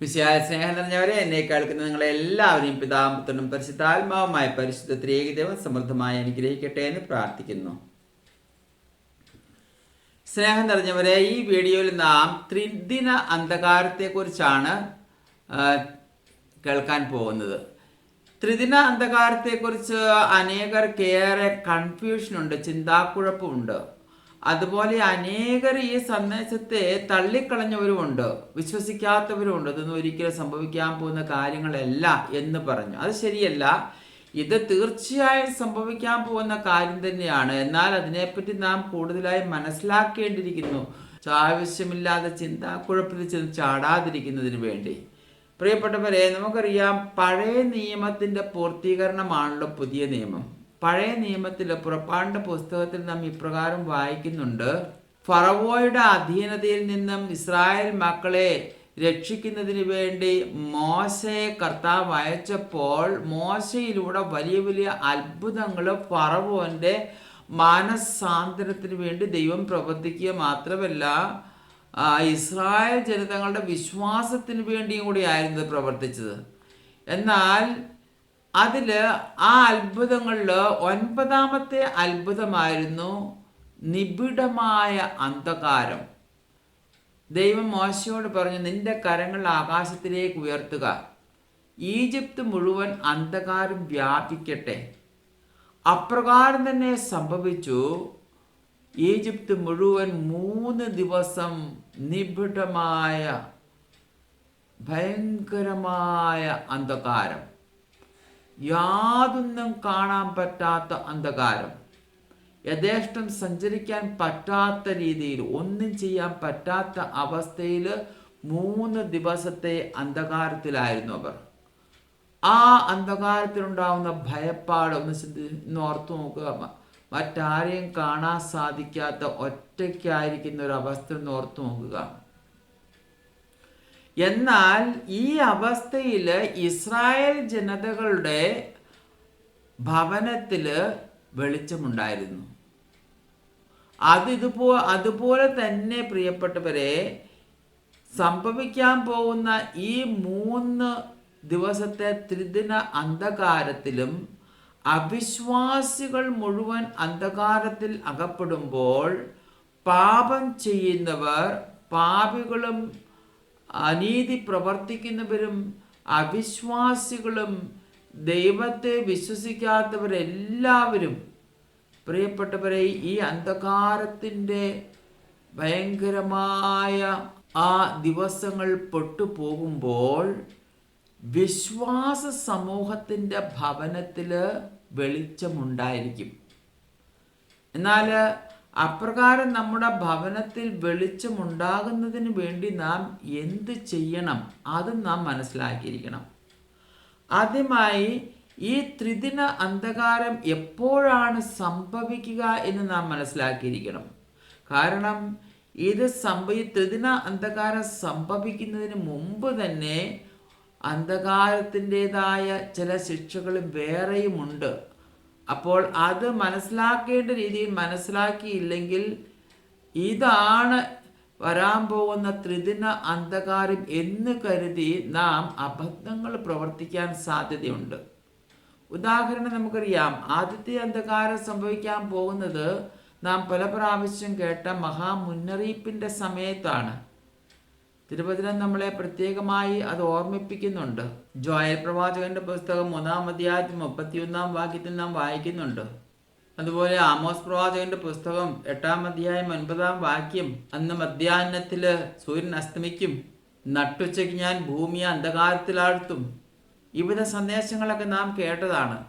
വിശാല നിറഞ്ഞവരെ എന്നെ കേൾക്കുന്ന നിങ്ങളെ എല്ലാവരെയും പരിശുദ്ധാത്മാവുമായ പരിശുദ്ധ ത്രിയേകദേവൻ സമൃദ്ധമായി അനുഗ്രഹിക്കട്ടെ എന്ന് പ്രാർത്ഥിക്കുന്നു. സ്നേഹം നിറഞ്ഞവരെ ഈ വീഡിയോയിൽ നാം ത്രിദിന അന്ധകാരത്തെക്കുറിച്ചാണ് കേൾക്കാൻ പോകുന്നത്. ത്രിദിന അന്ധകാരത്തെക്കുറിച്ച് അനേകർക്കേറെ കൺഫ്യൂഷനുണ്ട് ചിന്താക്കുഴപ്പമുണ്ട്. അതുപോലെ അനേകർ ഈ സന്ദേശത്തെ തള്ളിക്കളഞ്ഞവരുമുണ്ട്. വിശ്വസിക്കാത്തവരുമുണ്ട്. ഇതൊന്നും ഒരിക്കലും സംഭവിക്കാൻ പോകുന്ന കാര്യങ്ങളല്ല എന്ന് പറഞ്ഞു. അത് ശരിയല്ല. ഇത് തീർച്ചയായും സംഭവിക്കാൻ പോകുന്ന കാര്യം തന്നെയാണ്. എന്നാൽ അതിനെപ്പറ്റി നാം കൂടുതലായി മനസ്സിലാക്കേണ്ടിയിരിക്കുന്നു. ആവശ്യമില്ലാതെ ചിന്താക്കുഴപ്പത്തിൽ ചെന്ന് ചാടാതിരിക്കുന്നതിന് വേണ്ടി. പ്രിയപ്പെട്ടവരെ നമുക്കറിയാം പഴയ നിയമത്തിന്റെ പൂർത്തീകരണമാണല്ലോ പുതിയ നിയമം. പഴയ നിയമത്തിലെ പുറപ്പാണ്ട പുസ്തകത്തിൽ നാം ഇപ്രകാരം വായിക്കുന്നുണ്ട്. ഫറവോയുടെ അധീനതയിൽ നിന്നും ഇസ്രായേൽ മക്കളെ രക്ഷിക്കുന്നതിന് വേണ്ടി മോശയെ കർത്താവ് അയച്ചപ്പോൾ മോശയിലൂടെ വലിയ വലിയ അത്ഭുതങ്ങൾ ഫറവോന്റെ മാനസാന്തരത്തിന് വേണ്ടി ദൈവം പ്രവർത്തിക്കുക മാത്രമല്ല ഇസ്രായേൽ ജനതകളുടെ വിശ്വാസത്തിന് വേണ്ടിയും കൂടി ആയിരുന്നു പ്രവർത്തിച്ചത്. എന്നാൽ അതിൽ ആ അത്ഭുതങ്ങളിൽ ഒൻപതാമത്തെ അത്ഭുതമായിരുന്നു നിബിഡമായ അന്ധകാരം. ദൈവം മോശയോട് പറഞ്ഞു നിന്റെ കരങ്ങൾ ആകാശത്തിലേക്ക് ഉയർത്തുക. ഈജിപ്ത് മുഴുവൻ അന്ധകാരം വ്യാപിക്കട്ടെ. അപ്രകാരം തന്നെ സംഭവിച്ചു. ഈജിപ്ത് മുഴുവൻ മൂന്ന് ദിവസം നിബിഡമായ ഭയങ്കരമായ അന്ധകാരം. യാതൊന്നും കാണാൻ പറ്റാത്ത അന്ധകാരം. യഥേഷ്ടം സഞ്ചരിക്കാൻ പറ്റാത്ത രീതിയിൽ ഒന്നും ചെയ്യാൻ പറ്റാത്ത അവസ്ഥയിൽ മൂന്ന് ദിവസത്തെ അന്ധകാരത്തിലായിരുന്നു അവർ. ആ അന്ധകാരത്തിലുണ്ടാവുന്ന ഭയപ്പാട് ഒന്ന് ചിന്തി ഓർത്തു നോക്കുക. മറ്റാരെയും കാണാൻ സാധിക്കാത്ത ഒറ്റയ്ക്കായിരിക്കുന്ന ഒരു അവസ്ഥ ഒന്ന് ഓർത്തു നോക്കുക. എന്നാൽ ഈ അവസ്ഥയിൽ ഇസ്രായേൽ ജനതകളുടെ ഭവനത്തിൽ വെളിച്ചമുണ്ടായിരുന്നു. അത് ഇതുപോ അതുപോലെ തന്നെ പ്രിയപ്പെട്ടവരെ സംഭവിക്കാൻ പോകുന്ന ഈ മൂന്ന് ദിവസത്തെ ത്രിദിന അന്ധകാരത്തിലും അവിശ്വാസികൾ മുഴുവൻ അന്ധകാരത്തിൽ അകപ്പെടുമ്പോൾ പാപം ചെയ്യുന്നവർ പാപികളും അനീതി പ്രവർത്തിക്കുന്നവരും അവിശ്വാസികളും ദൈവത്തെ വിശ്വസിക്കാത്തവരെല്ലാവരും പ്രിയപ്പെട്ടവരെ ഈ അന്ധകാരത്തിന്റെ ഭയങ്കരമായ ആ ദിവസങ്ങൾ പെട്ടുപോകുമ്പോൾ വിശ്വാസ സമൂഹത്തിന്റെ ഭവനത്തിൽ വെളിച്ചമുണ്ടായിരിക്കും. എന്നാൽ അപ്രകാരം നമ്മുടെ ഭവനത്തിൽ വെളിച്ചമുണ്ടാകുന്നതിന് വേണ്ടി നാം എന്ത് ചെയ്യണം? അതും നാം മനസ്സിലാക്കിയിരിക്കണം. ആദ്യമായി ഈ ത്രിദിന അന്ധകാരം എപ്പോഴാണ് സംഭവിക്കുക എന്ന് നാം മനസ്സിലാക്കിയിരിക്കണം. കാരണം ഇത് സംഭവി ത്രിദിന അന്ധകാരം സംഭവിക്കുന്നതിന് മുമ്പ് തന്നെ അന്ധകാരത്തിന്റെതായ ചില ശിക്ഷകൾ വേറെയുമുണ്ട്. അപ്പോൾ അത് മനസ്സിലാക്കേണ്ട രീതിയിൽ മനസ്സിലാക്കിയില്ലെങ്കിൽ ഇതാണ് വരാൻ പോകുന്ന ത്രിദിന അന്ധകാരം എന്ന് കരുതി നാം അബദ്ധങ്ങൾ പ്രവർത്തിക്കാൻ സാധ്യതയുണ്ട്. ഉദാഹരണം നമുക്കറിയാം. ആദ്യത്തെ അന്ധകാരം സംഭവിക്കാൻ പോകുന്നത് നാം പല പ്രാവശ്യം കേട്ട മഹാമുന്നറിയിപ്പിന്റെ സമയത്താണ്. തിരുവചനം നമ്മളെ പ്രത്യേകമായി അത് ഓർമ്മിപ്പിക്കുന്നുണ്ട്. ജോയൽ പ്രവാചകന്റെ പുസ്തകം മൂന്നാം അധ്യായത്തിൽ മുപ്പത്തിയൊന്നാം വാക്യത്തിൽ നാം വായിക്കുന്നുണ്ട്. അതുപോലെ ആമോസ് പ്രവാചകന്റെ പുസ്തകം എട്ടാം അധ്യായം ഒൻപതാം വാക്യം അന്ന് മധ്യാഹ്നത്തിൽ സൂര്യൻ അസ്തമിക്കും നട്ടുച്ചയ്ക്ക് ഞാൻ ഭൂമിയെ അന്ധകാരത്തിലാഴ്ത്തും ഇവിധ സന്ദേശങ്ങളൊക്കെ നാം കേട്ടതാണ്.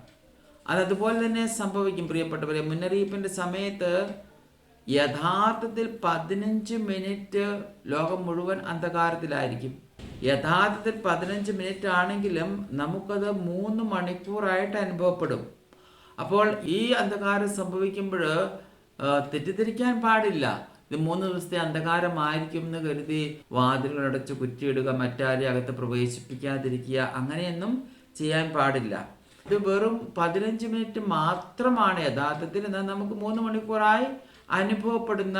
അതതുപോലെ തന്നെ സംഭവിക്കും. പ്രിയപ്പെട്ടവരെ മുന്നറിയിപ്പിന്റെ സമയത്ത് യഥാർത്ഥത്തിൽ പതിനഞ്ച് മിനിറ്റ് ലോകം മുഴുവൻ അന്ധകാരത്തിലായിരിക്കും. യഥാർത്ഥത്തിൽ പതിനഞ്ച് മിനിറ്റ് ആണെങ്കിലും നമുക്കത് മൂന്ന് മണിക്കൂറായിട്ട് അനുഭവപ്പെടും. അപ്പോൾ ഈ അന്ധകാരം സംഭവിക്കുമ്പോൾ തെറ്റിദ്ധരിക്കാൻ പാടില്ല. ഇത് മൂന്ന് ദിവസത്തെ അന്ധകാരമായിരിക്കും എന്ന് കരുതി വാതിലുകൾ അടച്ച് കുറ്റിയിടുക മറ്റാരെ അകത്ത് പ്രവേശിപ്പിക്കാതിരിക്കുക അങ്ങനെയൊന്നും ചെയ്യാൻ പാടില്ല. ഇത് വെറും പതിനഞ്ച് മിനിറ്റ് മാത്രമാണ് യഥാർത്ഥത്തിൽ. എന്നാൽ നമുക്ക് മൂന്ന് മണിക്കൂറായി അനുഭവപ്പെടുന്ന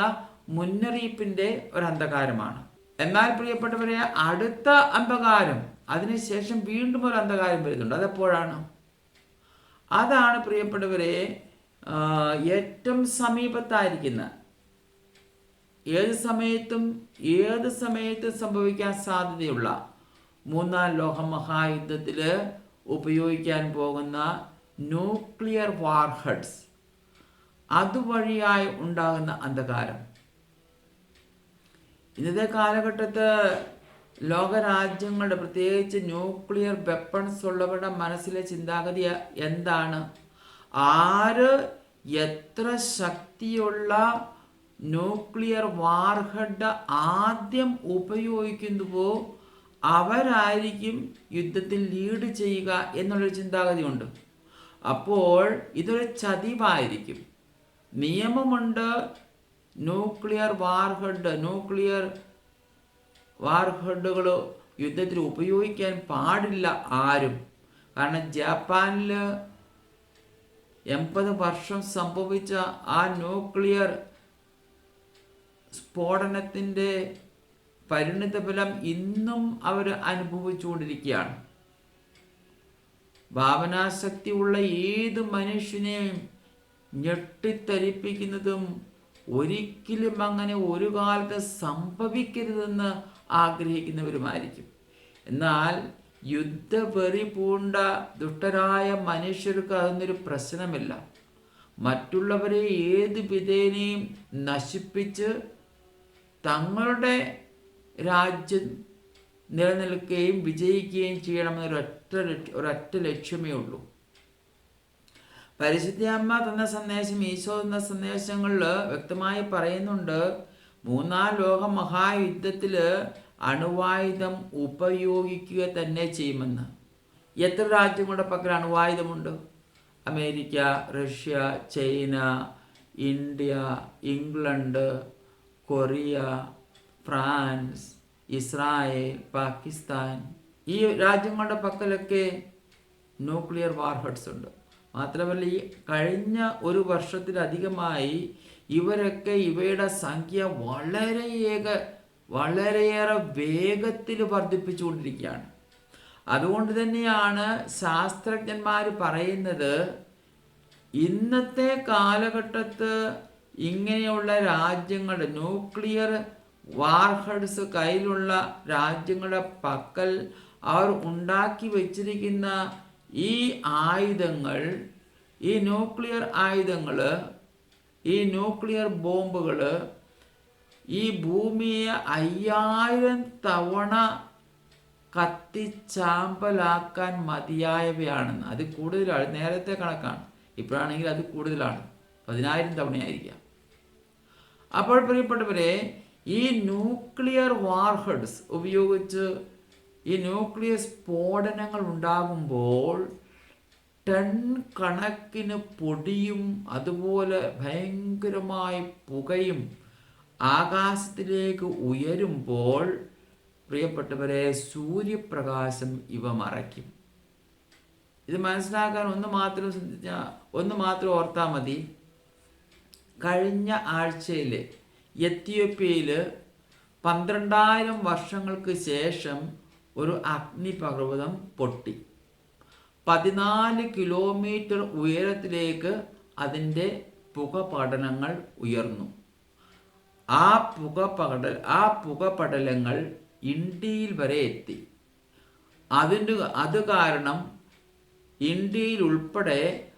മുന്നറിയിപ്പിന്റെ ഒരു അന്ധകാരമാണ് എന്നാൽ പ്രിയപ്പെട്ടവരെ അടുത്ത അന്ധകാരം അതിനുശേഷം വീണ്ടും ഒരു അന്ധകാരം വരുന്നുണ്ട്. അതെപ്പോഴാണ്? അതാണ് പ്രിയപ്പെട്ടവരെ ഏറ്റവും സമീപത്തായിരിക്കുന്ന. ഏത് സമയത്തും ഏത് സമയത്തും സംഭവിക്കാൻ സാധ്യതയുള്ള മൂന്നാം ലോക മഹായുദ്ധത്തിൽ ഉപയോഗിക്കാൻ പോകുന്ന ന്യൂക്ലിയർ വാർഹെഡ്സ്. അതുവഴിയായി ഉണ്ടാകുന്ന അന്ധകാരം. ഇന്നത്തെ കാലഘട്ടത്ത് ലോകരാജ്യങ്ങളുടെ പ്രത്യേകിച്ച് ന്യൂക്ലിയർ വെപ്പൺസ് ഉള്ളവരുടെ മനസ്സിലെ ചിന്താഗതി എന്താണ്? ആര് എത്ര ശക്തിയുള്ള ന്യൂക്ലിയർ വാർഹഡ് ആദ്യം ഉപയോഗിക്കുന്നുവോ അവരായിരിക്കും യുദ്ധത്തിൽ ലീഡ് ചെയ്യുക എന്നുള്ളൊരു ചിന്താഗതിയുണ്ട്. അപ്പോൾ ഇതൊരു ചതിവായിരിക്കും. നിയമമുണ്ട്. ന്യൂക്ലിയർ വാർഹെഡ് ന്യൂക്ലിയർ വാർഹെഡുകൾ യുദ്ധത്തിൽ ഉപയോഗിക്കാൻ പാടില്ല ആരും. കാരണം ജപ്പാനിൽ എൺപത് വർഷം സംഭവിച്ച ആ ന്യൂക്ലിയർ സ്ഫോടനത്തിന്റെ പരിണിതഫലം ഇന്നും അവർ അനുഭവിച്ചുകൊണ്ടിരിക്കുകയാണ്. ഭാവനാശക്തിയുള്ള ഏത് മനുഷ്യനെയും ഞെട്ടിത്തരിപ്പിക്കുന്നതും ഒരിക്കലും അങ്ങനെ ഒരു കാലത്ത് സംഭവിക്കരുതെന്ന് ആഗ്രഹിക്കുന്നവരുമായിരിക്കും. എന്നാൽ യുദ്ധവെറി പൂണ്ട ദുഷ്ടരായ മനുഷ്യർക്ക് അതൊന്നൊരു പ്രശ്നമില്ല. മറ്റുള്ളവരെ ഏത് വിധേനയും നശിപ്പിച്ച് തങ്ങളുടെ രാജ്യം നിലനിൽക്കുകയും വിജയിക്കുകയും ചെയ്യണമെന്നൊരൊറ്റ ഒരൊറ്റ ലക്ഷ്യമേ ഉള്ളൂ. പരിശുദ്ധ അമ്മ തന്ന സന്ദേശം ഈശോ തന്ന സന്ദേശങ്ങളിൽ വ്യക്തമായി പറയുന്നുണ്ട് മൂന്നാം ലോക മഹായുദ്ധത്തിൽ അണുവായുധം ഉപയോഗിക്കുക തന്നെ ചെയ്യുമെന്ന്. എത്ര രാജ്യങ്ങളുടെ പക്കൽ അണുവായുധമുണ്ട്? America Russia China India England Korea France Israel Pakistan. ഈ രാജ്യങ്ങളുടെ പക്കലൊക്കെ ന്യൂക്ലിയർ വാർഹെഡ്സ് ഉണ്ട്. മാത്രമല്ല ഈ കഴിഞ്ഞ ഒരു വർഷത്തിലധികമായി ഇവരൊക്കെ ഇവയുടെ സംഖ്യ വളരെയേക വളരെയേറെ വേഗത്തിൽ വർദ്ധിപ്പിച്ചുകൊണ്ടിരിക്കുകയാണ്. അതുകൊണ്ട് തന്നെയാണ് ശാസ്ത്രജ്ഞന്മാർ പറയുന്നത് ഇന്നത്തെ കാലഘട്ടത്ത് ഇങ്ങനെയുള്ള രാജ്യങ്ങൾ ന്യൂക്ലിയർ വാർഹെഡ്സ് കയ്യിലുള്ള രാജ്യങ്ങളുടെ പക്കൽ അവർ ഉണ്ടാക്കി വച്ചിരിക്കുന്ന ഈ ആയുധങ്ങൾ ഈ ന്യൂക്ലിയർ ആയുധങ്ങൾ ഈ ന്യൂക്ലിയർ ബോംബുകൾ ഈ ഭൂമിയെ അയ്യായിരം തവണ കത്തിച്ചാമ്പലാക്കാൻ മതിയായവയാണെന്ന്. അത് കൂടുതലാണ്. നേരത്തെ കണക്കാണ്. ഇപ്പോഴാണെങ്കിൽ അത് കൂടുതലാണ്. പതിനായിരം തവണയായിരിക്കാം. അപ്പോൾ പ്രിയപ്പെട്ടവരെ ഈ ന്യൂക്ലിയർ വാർഹെഡ്സ് ഉപയോഗിച്ച് ഈ ന്യൂക്ലിയസ് സ്ഫോടനങ്ങൾ ഉണ്ടാകുമ്പോൾ ടൺ കണക്കിന് പൊടിയും അതുപോലെ ഭയങ്കരമായ പുകയും ആകാശത്തിലേക്ക് ഉയരുമ്പോൾ പ്രിയപ്പെട്ടവരെ സൂര്യപ്രകാശം ഇവ മറയ്ക്കും. ഇത് മനസ്സിലാക്കാൻ ഒന്ന് മാത്രം ചിന്തിച്ചാ ഒന്ന് മാത്രം ഓർത്താൽ മതി. കഴിഞ്ഞ ആഴ്ചയിൽ എത്തിയോപ്യയിൽ പന്ത്രണ്ടായിരം വർഷങ്ങൾക്ക് ശേഷം ഒരു അഗ്നിപർവതം പൊട്ടി. പതിനാല് കിലോമീറ്റർ ഉയരത്തിലേക്ക് അതിന്റെ പുകപടലങ്ങൾ ഉയർന്നു. ആ പുകപടൽ ആ പുകപടലങ്ങൾ ഇന്ത്യയിൽ വരെ എത്തി. അതിന് അത് കാരണം ഇന്ത്യയിൽ ഉൾപ്പെടെ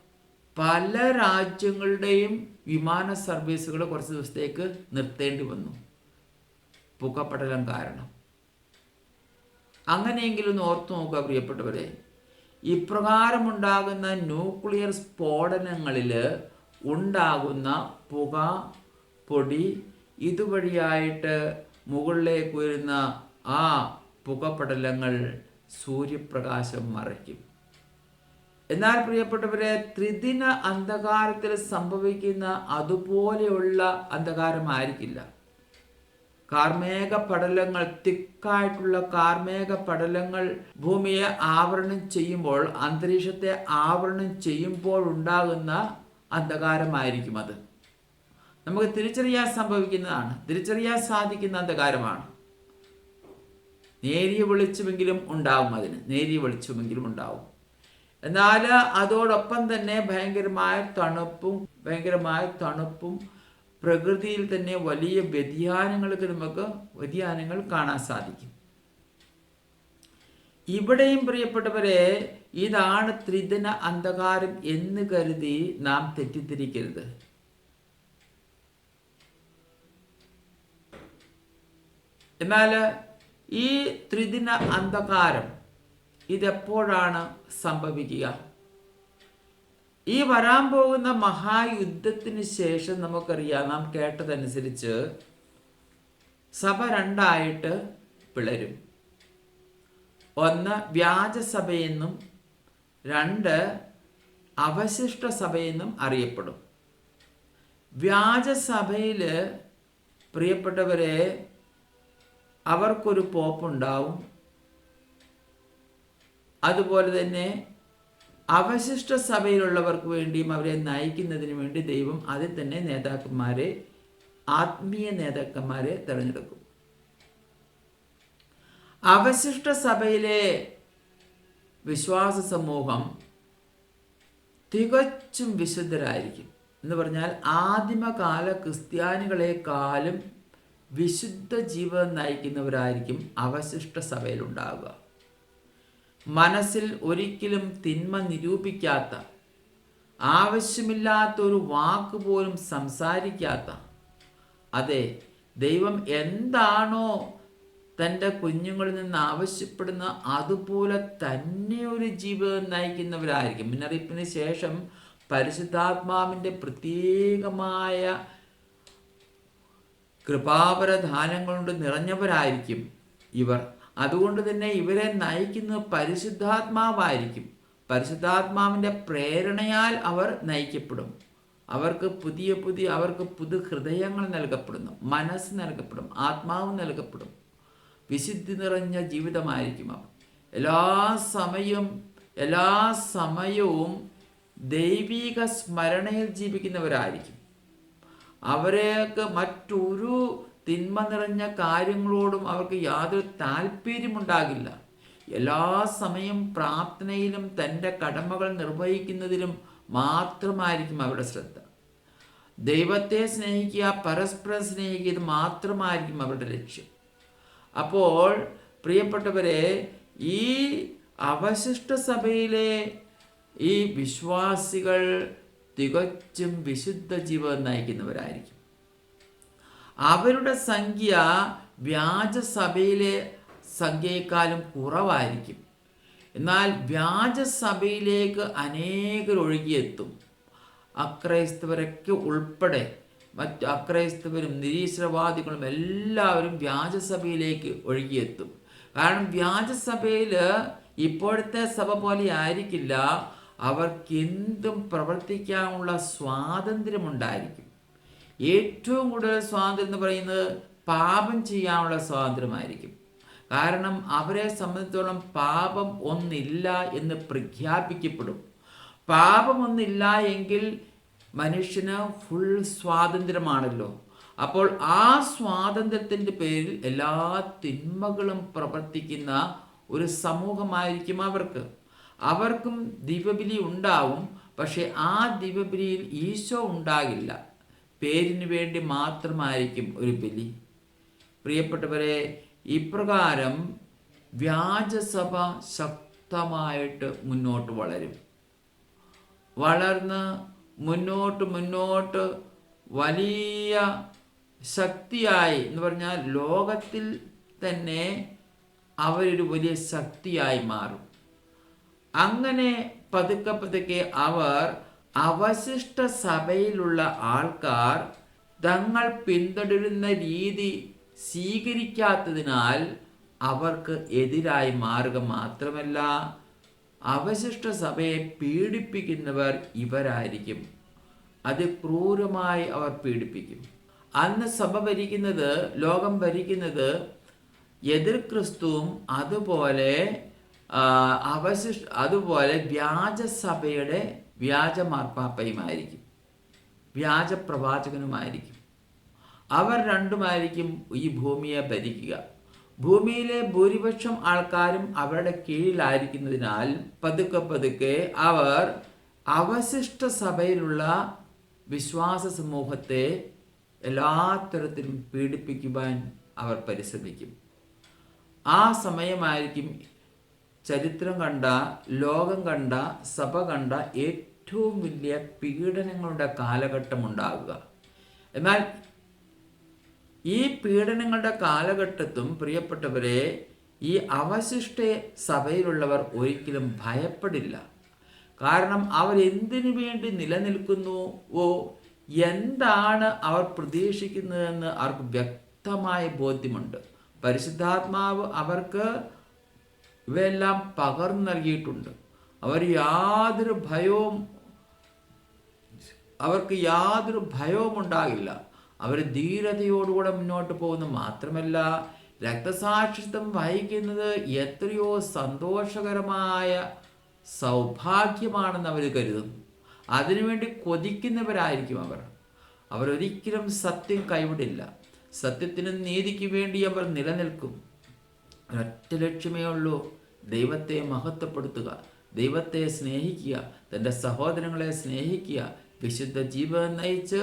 പല രാജ്യങ്ങളുടെയും വിമാന സർവീസുകൾ കുറച്ച് ദിവസത്തേക്ക് നിർത്തേണ്ടി വന്നു. പുകപടലം കാരണം. അങ്ങനെയെങ്കിലും ഒന്ന് ഓർത്തു നോക്കുക പ്രിയപ്പെട്ടവരെ. ഇപ്രകാരമുണ്ടാകുന്ന ന്യൂക്ലിയർ സ്ഫോടനങ്ങളിൽ ഉണ്ടാകുന്ന പുക പൊടി ഇതുവഴിയായിട്ട് മുകളിലേക്ക് വരുന്ന ആ പുകപടലങ്ങൾ സൂര്യപ്രകാശം മറയ്ക്കും. എന്നാൽ പ്രിയപ്പെട്ടവരെ ത്രിദിന അന്ധകാരത്തിൽ സംഭവിക്കുന്ന അതുപോലെയുള്ള അന്ധകാരമായിരിക്കില്ല. കാർമേഘ പടലങ്ങൾ തിക്കായിട്ടുള്ള കാർമേഘ പടലങ്ങൾ ഭൂമിയെ ആവരണം ചെയ്യുമ്പോൾ അന്തരീക്ഷത്തെ ആവരണം ചെയ്യുമ്പോൾ ഉണ്ടാകുന്ന അന്ധകാരമായിരിക്കും അത്. നമുക്ക് തിരിച്ചറിയാൻ സംഭവിക്കുന്നതാണ്. തിരിച്ചറിയാൻ സാധിക്കുന്ന അന്ധകാരമാണ്. നേരിയ വെളിച്ചമെങ്കിലും ഉണ്ടാവും അതിന്. നേരിയ വെളിച്ചമെങ്കിലും ഉണ്ടാവും. എന്നാൽ അതോടൊപ്പം തന്നെ ഭയങ്കരമായ തണുപ്പും ഭയങ്കരമായ തണുപ്പും പ്രകൃതിയിൽ തന്നെ വലിയ വ്യതിയാനങ്ങൾക്ക് നമുക്ക് വ്യതിയാനങ്ങൾ കാണാൻ സാധിക്കും. ഇവിടെയും പ്രിയപ്പെട്ടവരെ ഇതാണ് ത്രിദിന അന്ധകാരം എന്ന് കരുതി നാം തെറ്റിദ്ധരിക്കരുത്. എന്നാൽ ഈ ത്രിദിന അന്ധകാരം ഇതെപ്പോഴാണ് സംഭവിക്കുക? ഈ വരാൻ പോകുന്ന മഹായുദ്ധത്തിന് ശേഷം നമുക്കറിയാം നാം കേട്ടതനുസരിച്ച് സഭ രണ്ടായിട്ട് പിളരും. ഒന്ന് വ്യാജസഭയെന്നും രണ്ട് അവശിഷ്ട സഭയെന്നും അറിയപ്പെടും. വ്യാജസഭയിൽ പ്രിയപ്പെട്ടവരെ അവർക്കൊരു പോപ്പുണ്ടാവും. അതുപോലെ തന്നെ അവശിഷ്ട സഭയിലുള്ളവർക്ക് വേണ്ടിയും അവരെ നയിക്കുന്നതിന് വേണ്ടി ദൈവം അതിൽ തന്നെ നേതാക്കന്മാരെ ആത്മീയ നേതാക്കന്മാരെ തിരഞ്ഞെടുക്കും. അവശിഷ്ട സഭയിലെ വിശ്വാസ സമൂഹം തികച്ചും വിശുദ്ധരായിരിക്കും. എന്ന് പറഞ്ഞാൽ ആദിമകാല ക്രിസ്ത്യാനികളെക്കാളും വിശുദ്ധ ജീവിതം നയിക്കുന്നവരായിരിക്കും അവശിഷ്ട സഭയിലുണ്ടാവുക. മനസ്സിൽ ഒരിക്കലും തിന്മ നിരൂപിക്കാത്ത ആവശ്യമില്ലാത്ത ഒരു വാക്ക് പോലും സംസാരിക്കാത്ത അതെ ദൈവം എന്താണോ തന്റെ കുഞ്ഞുങ്ങളിൽ നിന്ന് ആവശ്യപ്പെടുന്ന അതുപോലെ തന്നെ ഒരു ജീവിതം നയിക്കുന്നവരായിരിക്കും. മുന്നറിയിപ്പിന് ശേഷം പരിശുദ്ധാത്മാവിന്റെ പ്രത്യേകമായ കൃപാപരധാനങ്ങൾ കൊണ്ട് നിറഞ്ഞവരായിരിക്കും ഇവർ. അതുകൊണ്ട് തന്നെ ഇവരെ നയിക്കുന്നത് പരിശുദ്ധാത്മാവായിരിക്കും. പരിശുദ്ധാത്മാവിന്റെ പ്രേരണയാൽ അവർ നയിക്കപ്പെടും. അവർക്ക് പുതിയ പുതിയ അവർക്ക് പുതു ഹൃദയങ്ങൾ നൽകപ്പെടുന്നു. മനസ്സ് നൽകപ്പെടും. ആത്മാവ് നൽകപ്പെടും. വിശുദ്ധി നിറഞ്ഞ ജീവിതമായിരിക്കും അവർ. എല്ലാ സമയവും എല്ലാ സമയവും ദൈവിക സ്മരണയിൽ ജീവിക്കുന്നവരായിരിക്കും. അവരെയൊക്കെ മറ്റൊരു തിന്മ നിറഞ്ഞ കാര്യങ്ങളോടും അവർക്ക് യാതൊരു താല്പര്യമുണ്ടാകില്ല. എല്ലാ സമയം പ്രാർത്ഥനയിലും തന്റെ കടമകൾ നിർവഹിക്കുന്നതിലും മാത്രമായിരിക്കും അവരുടെ ശ്രദ്ധ. ദൈവത്തെ സ്നേഹിക്കുക പരസ്പരം സ്നേഹിക്കുക ഇത് മാത്രമായിരിക്കും അവരുടെ ലക്ഷ്യം. അപ്പോൾ പ്രിയപ്പെട്ടവരെ ഈ അവശിഷ്ട സഭയിലെ ഈ വിശ്വാസികൾ തികച്ചും വിശുദ്ധ ജീവിതം നയിക്കുന്നവരായിരിക്കും. അവരുടെ സംഖ്യ വ്യാജസഭയിലെ സംഖ്യയെക്കാളും കുറവായിരിക്കും. എന്നാൽ വ്യാജസഭയിലേക്ക് അനേകർ ഒഴുകിയെത്തും അക്രൈസ്തവരൊക്കെ ഉൾപ്പെടെ മറ്റ് അക്രൈസ്തവരും നിരീശ്വരവാദികളും എല്ലാവരും വ്യാജസഭയിലേക്ക് ഒഴുകിയെത്തും. കാരണം വ്യാജസഭയിൽ ഇപ്പോഴത്തെ സഭ പോലെ ആയിരിക്കില്ല. അവർക്കെന്തും പ്രവർത്തിക്കാനുള്ള സ്വാതന്ത്ര്യമുണ്ടായിരിക്കും. ഏറ്റവും കൂടുതൽ സ്വാതന്ത്ര്യം എന്ന് പറയുന്നത് പാപം ചെയ്യാനുള്ള സ്വാതന്ത്ര്യമായിരിക്കും. കാരണം അവരെ സംബന്ധിച്ചോളം പാപം ഒന്നില്ല എന്ന് പ്രഖ്യാപിക്കപ്പെടും. പാപമൊന്നില്ല എങ്കിൽ മനുഷ്യന് ഫുൾ സ്വാതന്ത്ര്യമാണല്ലോ. അപ്പോൾ ആ സ്വാതന്ത്ര്യത്തിന്റെ പേരിൽ എല്ലാ തിന്മകളും പ്രവർത്തിക്കുന്ന ഒരു സമൂഹമായിരിക്കും അവർക്ക്. അവർക്കും ദിവബലി ഉണ്ടാവും പക്ഷേ ആ ദിവബലിയിൽ ഈശോ ഉണ്ടാകില്ല. പേരിന് വേണ്ടി മാത്രമായിരിക്കും ഒരു ബലി. പ്രിയപ്പെട്ടവരെ ഇപ്രകാരം വ്യാജസഭ ശക്തമായിട്ട് മുന്നോട്ട് വളരും. വളർന്ന് മുന്നോട്ട് മുന്നോട്ട് വലിയ ശക്തിയായി എന്ന് പറഞ്ഞാൽ ലോകത്തിൽ തന്നെ അവരൊരു വലിയ ശക്തിയായി മാറും. അങ്ങനെ പതുക്കെ പതുക്കെ അവർ അവശിഷ്ട സഭയിലുള്ള ആൾക്കാർ തങ്ങൾ പിന്തുടരുന്ന രീതി സ്വീകരിക്കാത്തതിനാൽ അവർക്ക് എതിരായി മാറുക മാത്രമല്ല അവശിഷ്ട സഭയെ പീഡിപ്പിക്കുന്നവർ ഇവരായിരിക്കും. അത് അതിക്രൂരമായി അവർ പീഡിപ്പിക്കും. അന്ന് സഭ ഭരിക്കുന്നത് ലോകം ഭരിക്കുന്നത് എതിർ ക്രിസ്തുവും അതുപോലെ അവശിഷ്ട അതുപോലെ വ്യാജസഭയുടെ വ്യാജ മാർപ്പാപ്പയുമായിരിക്കും വ്യാജ പ്രവാചകനുമായിരിക്കും അവർ രണ്ടുമായിരിക്കും ഈ ഭൂമിയെ ഭരിക്കുക. ഭൂമിയിലെ ഭൂരിപക്ഷം ആൾക്കാരും അവരുടെ കീഴിലായിരിക്കുന്നതിനാൽ പതുക്കെ പതുക്കെ അവർ അവശിഷ്ട സഭയിലുള്ള വിശ്വാസ സമൂഹത്തെ എല്ലാ തരത്തിലും പീഡിപ്പിക്കുവാൻ അവർ പരിശ്രമിക്കും. ആ സമയമായിരിക്കും ചരിത്രം കണ്ട ലോകം കണ്ട സഭ കണ്ട ഏറ്റവും വലിയ പീഡനങ്ങളുടെ കാലഘട്ടം ഉണ്ടാകുക എന്നാൽ ഈ പീഡനങ്ങളുടെ കാലഘട്ടത്തും പ്രിയപ്പെട്ടവരെ ഈ അവശിഷ്ട സഭയിലുള്ളവർ ഒരിക്കലും ഭയപ്പെടില്ല. കാരണം അവർ എന്തിനു വേണ്ടി നിലനിൽക്കുന്നുവോ എന്താണ് അവർ പ്രതീക്ഷിക്കുന്നതെന്ന് അവർക്ക് വ്യക്തമായ ബോധ്യമുണ്ട്. പരിശുദ്ധാത്മാവ് അവർക്ക് ഇവയെല്ലാം പകർന്നു നൽകിയിട്ടുണ്ട്. അവർ യാതൊരു ഭയവും അവർക്ക് യാതൊരു ഭയവും ഉണ്ടാകില്ല അവർ ധീരതയോടുകൂടെ മുന്നോട്ട് പോകുന്നു. മാത്രമല്ല രക്തസാക്ഷിത്വം വഹിക്കുന്നത് എത്രയോ സന്തോഷകരമായ സൗഭാഗ്യമാണെന്ന് അവർ കരുതുന്നു. അതിനുവേണ്ടി കൊതിക്കുന്നവരായിരിക്കും അവർ. അവരൊരിക്കലും സത്യം കൈവിടില്ല. സത്യത്തിനും നീതിക്കു വേണ്ടി അവർ നിലനിൽക്കും. ഒരൊറ്റ ലക്ഷ്യമേ ഉള്ളൂ. ദൈവത്തെ മഹത്വപ്പെടുത്തുക ദൈവത്തെ സ്നേഹിക്കുക തന്റെ സഹോദരങ്ങളെ സ്നേഹിക്കുക വിശുദ്ധ ജീവൻ നയിച്ച്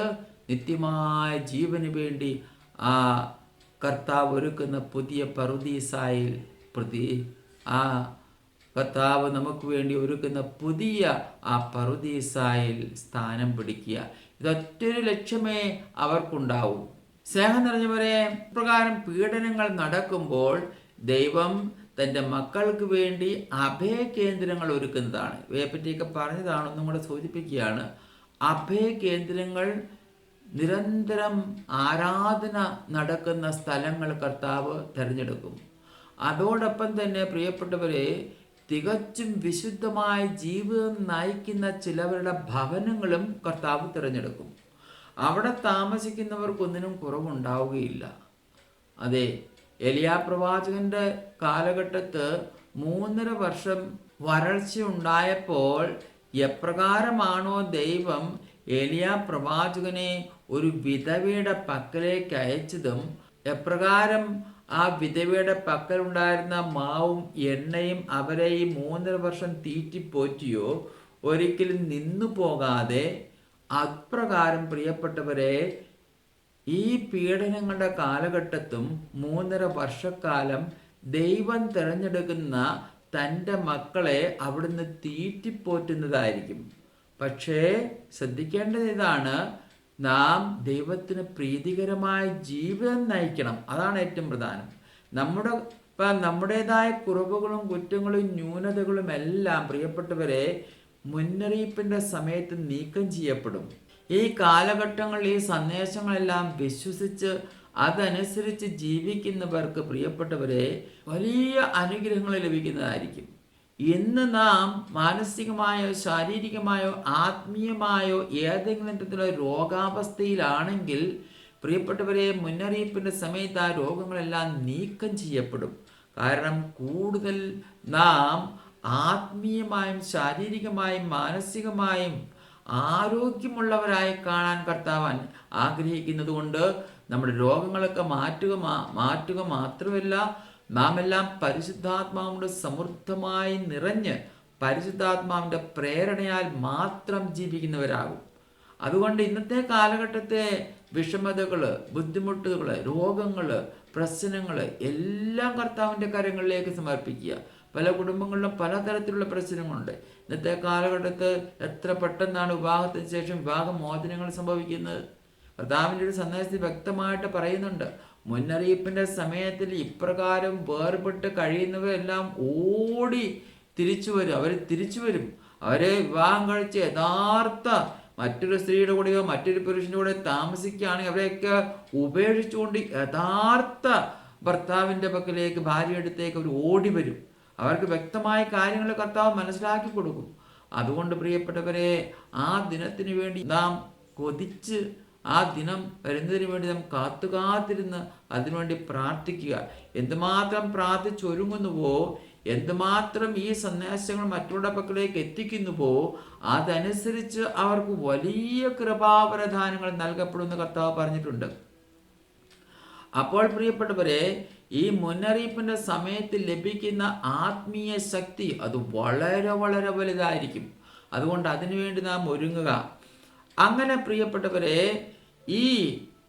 നിത്യമായ ജീവന് വേണ്ടി ആ കർത്താവ് ഒരുക്കുന്ന പുതിയ പറുദീസായിൽ പ്രതി ആ കർത്താവ് നമുക്ക് വേണ്ടി ഒരുക്കുന്ന പുതിയ ആ പറുദീസായിൽ സ്ഥാനം പിടിക്കുക. ഇതൊറ്റൊരു ലക്ഷ്യമേ അവർക്കുണ്ടാവും. സ്നേഹം നിറഞ്ഞവരെ പ്രകാരം പീഡനങ്ങൾ നടക്കുമ്പോൾ ദൈവം തന്റെ മക്കൾക്ക് വേണ്ടി അഭയ കേന്ദ്രങ്ങൾ ഒരുക്കുന്നതാണ്. ഇവയെപ്പറ്റിയൊക്കെ പറഞ്ഞതാണ് ഒന്നും കൂടെ സൂചിപ്പിക്കുകയാണ്. അഭയ കേന്ദ്രങ്ങൾ നിരന്തരം ആരാധന നടക്കുന്ന സ്ഥലങ്ങൾ കർത്താവ് തിരഞ്ഞെടുക്കും. അതോടൊപ്പം തന്നെ പ്രിയപ്പെട്ടവരെ തികച്ചും വിശുദ്ധമായ ജീവിതം നയിക്കുന്ന ചിലവരുടെ ഭവനങ്ങളും കർത്താവ് തിരഞ്ഞെടുക്കും. അവിടെ താമസിക്കുന്നവർക്കൊന്നിനും കുറവുണ്ടാവുകയില്ല. അതെ എലിയാ പ്രവാചകന്റെ കാലഘട്ടത്ത് മൂന്നര വർഷം വരൾച്ച ഉണ്ടായപ്പോൾ എപ്രകാരമാണോ ദൈവം എലിയാ പ്രവാചകനെ ഒരു വിധവയുടെ പക്കലേക്ക് അയച്ചതും എപ്രകാരം ആ വിധവയുടെ പക്കലുണ്ടായിരുന്ന മാവും എണ്ണയും അവരെ ഈ മൂന്നര വർഷം തീറ്റിപ്പോറ്റിയോ? ഒരിക്കലും നിന്നു പോകാതെ അപ്രകാരം പ്രിയപ്പെട്ടവരെ ഈ പീഡനങ്ങളുടെ കാലഘട്ടത്തും മൂന്നര വർഷക്കാലം ദൈവം തിരഞ്ഞെടുക്കുന്ന തന്റെ മക്കളെ അവിടുന്ന് തീറ്റിപ്പോറ്റുന്നതായിരിക്കും. പക്ഷേ ശ്രദ്ധിക്കേണ്ടത് ഇതാണ് നാം ദൈവത്തിന് പ്രീതികരമായ ജീവിതം നയിക്കണം. അതാണ് ഏറ്റവും പ്രധാനം. നമ്മുടെ ഇപ്പം നമ്മുടേതായ കുറവുകളും കുറ്റങ്ങളും ന്യൂനതകളും എല്ലാം പ്രിയപ്പെട്ടവരെ മുന്നറിയിപ്പിന്റെ സമയത്ത് നീക്കം ചെയ്യപ്പെടും. ഈ കാലഘട്ടങ്ങളിൽ ഈ സന്ദേശങ്ങളെല്ലാം വിശ്വസിച്ച് അതനുസരിച്ച് ജീവിക്കുന്നവർക്ക് പ്രിയപ്പെട്ടവരെ വലിയ അനുഗ്രഹങ്ങൾ ലഭിക്കുന്നതായിരിക്കും. ഇന്ന് നാം മാനസികമായോ ശാരീരികമായോ ആത്മീയമായോ ഏതെങ്കിലും തരത്തിലുള്ള രോഗാവസ്ഥയിലാണെങ്കിൽ പ്രിയപ്പെട്ടവരെ മുന്നറിയിപ്പിന്റെ സമയത്ത് ആ രോഗങ്ങളെല്ലാം നീക്കം ചെയ്യപ്പെടും. കാരണം കൂടുതൽ നാം ആത്മീയമായും ശാരീരികമായും മാനസികമായും ആരോഗ്യമുള്ളവരായി കാണാൻ കർത്താവാൻ ആഗ്രഹിക്കുന്നത് കൊണ്ട് നമ്മുടെ രോഗങ്ങളൊക്കെ മാറ്റുക മാറ്റുക മാത്രമല്ല നാം എല്ലാം പരിശുദ്ധാത്മാവിന്റെ സമൃദ്ധമായി നിറഞ്ഞ് പരിശുദ്ധാത്മാവിന്റെ പ്രേരണയാൽ മാത്രം ജീവിക്കുന്നവരാകും. അതുകൊണ്ട് ഇന്നത്തെ കാലഘട്ടത്തെ വിഷമതകൾ ബുദ്ധിമുട്ടുകൾ രോഗങ്ങൾ പ്രശ്നങ്ങൾ എല്ലാം കർത്താവിന്റെ കരങ്ങളിലേക്ക് സമർപ്പിക്കുക. പല കുടുംബങ്ങളിലും പലതരത്തിലുള്ള പ്രശ്നങ്ങളുണ്ട്. ഇന്നത്തെ കാലഘട്ടത്ത് എത്ര പെട്ടെന്നാണ് വിവാഹത്തിന് ശേഷം വിവാഹമോചനങ്ങൾ സംഭവിക്കുന്നത്? പ്രതാപിന്റെ ഒരു സന്ദേശത്തിൽ വ്യക്തമായിട്ട് പറയുന്നുണ്ട്. മുന്നറിയിപ്പിന്റെ സമയത്തിൽ ഇപ്രകാരം വേർപെട്ട് കഴിയുന്നവരെല്ലാം ഓടി തിരിച്ചു വരും. അവർ തിരിച്ചു വരും. അവരെ വിവാഹം കഴിച്ച് യഥാർത്ഥ മറ്റൊരു സ്ത്രീയുടെ കൂടെയോ മറ്റൊരു പുരുഷന്റെ കൂടെ താമസിക്കുകയാണെങ്കിൽ അവരെയൊക്കെ ഉപേക്ഷിച്ചുകൊണ്ട് യഥാർത്ഥ ഭർത്താവിന്റെ പക്കലേക്ക് ഭാര്യയുടെ അടുത്തേക്ക് അവർ ഓടി വരും. അവർക്ക് വ്യക്തമായ കാര്യങ്ങൾ കർത്താവ് മനസ്സിലാക്കി കൊടുക്കും. അതുകൊണ്ട് പ്രിയപ്പെട്ടവരെ ആ ദിനത്തിന് വേണ്ടി നാം കൊതിച്ച് ആ ദിനം വരുന്നതിന് വേണ്ടി നാം കാത്തു കാത്തിരുന്ന് അതിനുവേണ്ടി പ്രാർത്ഥിക്കുക. എന്തുമാത്രം പ്രാർത്ഥിച്ചൊരുങ്ങുന്നുവോ എന്തുമാത്രം ഈ സന്ദേശങ്ങൾ മറ്റുള്ള പക്കലേക്ക് എത്തിക്കുന്നുവോ അതനുസരിച്ച് അവർക്ക് വലിയ കൃപാവരദാനങ്ങൾ നൽകപ്പെടുമെന്ന് കർത്താവ് പറഞ്ഞിട്ടുണ്ട്. അപ്പോൾ പ്രിയപ്പെട്ടവരെ ഈ മുന്നറിയിപ്പിന്റെ സമയത്ത് ലഭിക്കുന്ന ആത്മീയ ശക്തി അത് വളരെ വളരെ വലുതായിരിക്കും. അതുകൊണ്ട് അതിനുവേണ്ടി നാം ഒരുങ്ങുക. അങ്ങനെ പ്രിയപ്പെട്ടവരെ ഈ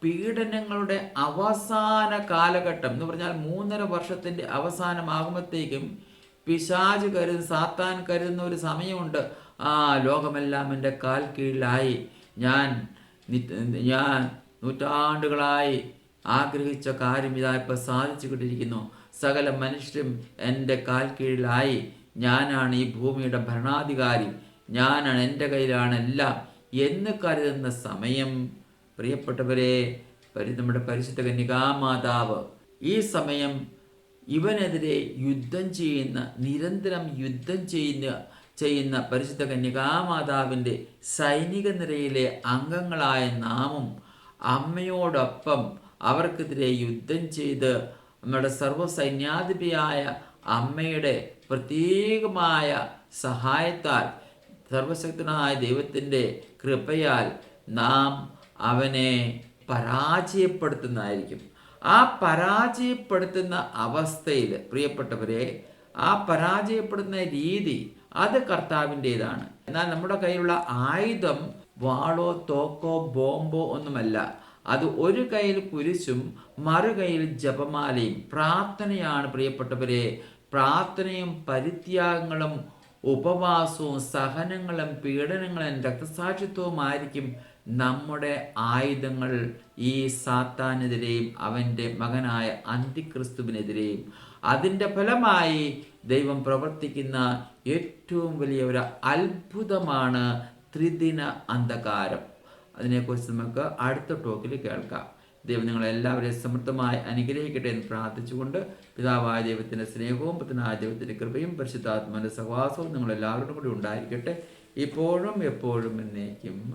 പീഡനങ്ങളുടെ അവസാന കാലഘട്ടം എന്ന് പറഞ്ഞാൽ മൂന്നര വർഷത്തിന്റെ അവസാനമാകുമ്പോഴത്തേക്കും പിശാജ് കരുതുന്ന സാത്താൻ കരുതുന്ന ഒരു സമയമുണ്ട്. ആ ലോകമെല്ലാം എന്റെ കാൽ കീഴിലായി ഞാൻ ഞാൻ നൂറ്റാണ്ടുകളായി ആഗ്രഹിച്ച കാര്യം ഇതാ സാധിച്ചു കിട്ടിയിരിക്കുന്നു സകല മനുഷ്യരും എന്റെ കാൽ കീഴിലായി ഞാനാണ് ഈ ഭൂമിയുടെ ഭരണാധികാരി. ഞാനാണ് എന്റെ കയ്യിലാണ് എല്ലാം. എന്ന് കരുതുന്ന സമയം. പ്രിയപ്പെട്ടവരെ പരി- നമ്മുടെ പരിശുദ്ധ കന്യകാമാതാവ് ഈ സമയം ഇവനെതിരെ യുദ്ധം ചെയ്യുന്ന നിരന്തരം യുദ്ധം ചെയ്യുന്ന ചെയ്യുന്ന പരിശുദ്ധ കന്യകാമാതാവിന്റെ സൈനിക നിരയിലെ അംഗങ്ങളായ നാമും അമ്മയോടൊപ്പം അവർക്കെതിരെ യുദ്ധം ചെയ്ത് നമ്മുടെ സർവസൈന്യാധിപിയായ അമ്മയുടെ പ്രത്യേകമായ സഹായത്താൽ സർവശക്തനായ ദൈവത്തിന്റെ കൃപയാൽ നാം അവനെ പരാജയപ്പെടുത്തുന്നതായിരിക്കും. ആ പരാജയപ്പെടുത്തുന്ന അവസ്ഥയിൽ പ്രിയപ്പെട്ടവരെ ആ പരാജയപ്പെടുന്ന രീതി അത് കർത്താവിന്റെതാണ്. എന്നാൽ നമ്മുടെ കയ്യിലുള്ള ആയുധം വാളോ തോക്കോ ബോംബോ ഒന്നുമല്ല. അത് ഒരു കയ്യിൽ കുരിശും മറു കയ്യിൽ ജപമാലയും. പ്രാർത്ഥനയാണ് പ്രിയപ്പെട്ടവരെ. പ്രാർത്ഥനയും പരിത്യാഗങ്ങളും ഉപവാസവും സഹനങ്ങളും പീഡനങ്ങളും രക്തസാക്ഷിത്വവുമായിരിക്കും നമ്മുടെ ആയുധങ്ങൾ ഈ സാത്താനെതിരെയും അവന്റെ മകനായ അന്തിക്രിസ്തുവിനെതിരെയും. അതിന്റെ ഫലമായി ദൈവം പ്രവർത്തിക്കുന്ന ഏറ്റവും വലിയ ഒരു അത്ഭുതമാണ് ത്രിദിന അന്ധകാരം. അതിനെക്കുറിച്ച് നമുക്ക് അടുത്ത ടോക്കിൽ കേൾക്കാം. ദൈവം നിങ്ങളെല്ലാവരെയും സമൃദ്ധമായി അനുഗ്രഹിക്കട്ടെ എന്ന് പ്രാർത്ഥിച്ചുകൊണ്ട് പിതാവായ ദൈവത്തിന്റെ സ്നേഹവും പുത്രനായ ദൈവത്തിന്റെ കൃപയും പരിശുദ്ധാത്മാവിന്റെ സഹവാസവും നിങ്ങളെല്ലാവരോടും കൂടി ഉണ്ടായിരിക്കട്ടെ. ഇപ്പോഴും എപ്പോഴും എന്നേക്കും.